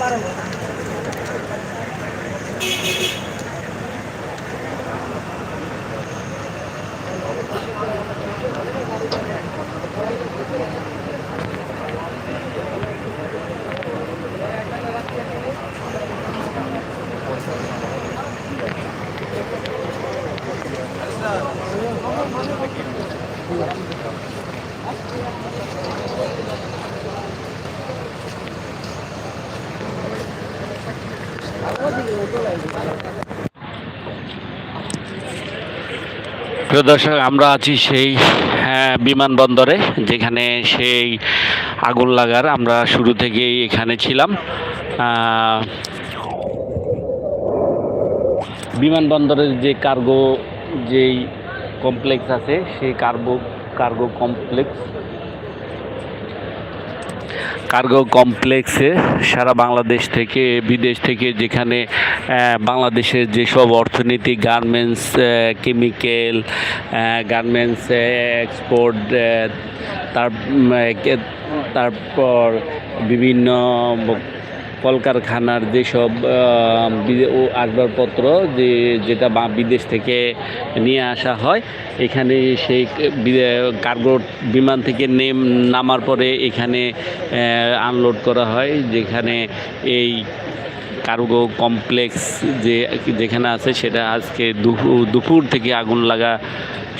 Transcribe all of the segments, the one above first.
পারো প্রিয় দর্শক আমরা আছি সেই হ্যাঁ, বিমানবন্দরে যেখানে সেই আগুন লাগার আমরা শুরু থেকেই এখানে ছিলাম। বিমানবন্দরের যে কার্গো যেই কমপ্লেক্স আছে, সেই কার্গো কার্গো কমপ্লেক্স কার্গো কমপ্লেক্সে সারা বাংলাদেশ থেকে, বিদেশ থেকে যেখানে বাংলাদেশের যেসব অর্থনীতি গার্মেন্টস কেমিক্যাল গার্মেন্টস এক্সপোর্ট তার তারপর বিভিন্ন কলকারখানার যেসব আসবাবপত্র যে, যেটা বা- বিদেশ থেকে নিয়ে আসা হয়, এখানে সেই কার্গো বিমান থেকে নেম, নামার পরে এখানে আনলোড করা হয়, যেখানে এই কার্গো কমপ্লেক্স যে যেখানে আছে সেটা আজকে দুপুর থেকে আগুন লাগা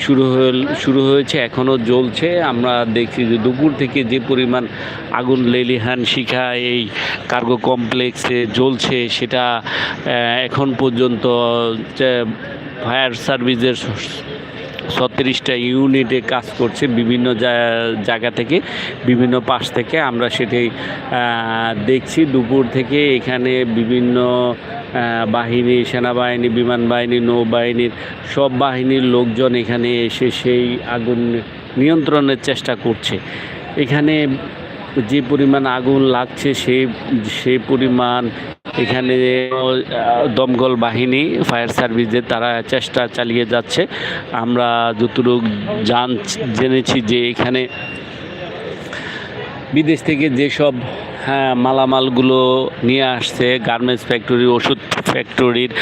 শুরু হল, শুরু হয়েছে এখনও জ্বলছে। আমরা দেখছি যে দুপুর থেকে যে পরিমাণ আগুন লেলিহান শিখা এই কার্গো কমপ্লেক্সে জ্বলছে, সেটা এখন পর্যন্ত ফায়ার সার্ভিসের ছত্রিশটা ইউনিটে কাজ করছে বিভিন্ন জায়গা থেকে, বিভিন্ন পাশ থেকে। আমরা সেটি দেখছি দুপুর থেকে এখানে বিভিন্ন বাহিনী, সেনাবাহিনী বিমান বাহিনী নৌবাহিনীর সব বাহিনীর লোকজন এখানে এসে সেই আগুন নিয়ন্ত্রণের চেষ্টা করছে। এখানে যে পরিমাণ আগুন লাগছে সেই সেই পরিমাণ এখানে দমকল বাহিনী, ফায়ার সার্ভিসের তারা চেষ্টা চালিয়ে যাচ্ছে। আমরা যতটুকু জান, জেনেছি যে এখানে বিদেশ থেকে যেসব হ্যাঁ মালামালগুলো নিয়ে আসছে গার্মেন্টস ফ্যাক্টরি ওষুধ ফ্যাক্টরির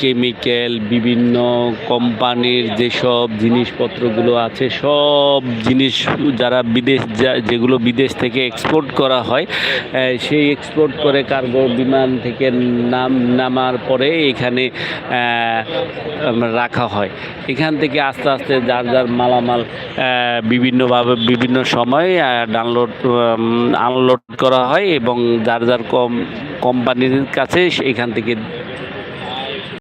কেমিক্যাল বিভিন্ন কোম্পানির যেসব জিনিসপত্রগুলো আছে, সব জিনিস যারা বিদেশ যেগুলো বিদেশ থেকে এক্সপোর্ট করা হয় সেই এক্সপোর্ট করে কার্গো বিমান থেকে নাম, নামার পরে এখানে রাখা হয়। এখান থেকে আস্তে আস্তে যার যার মালামাল বিভিন্নভাবে, বিভিন্ন সময় ডাউনলোড আনলোড করা হয় এবং যার যার কম কোম্পানির কাছে এখান থেকে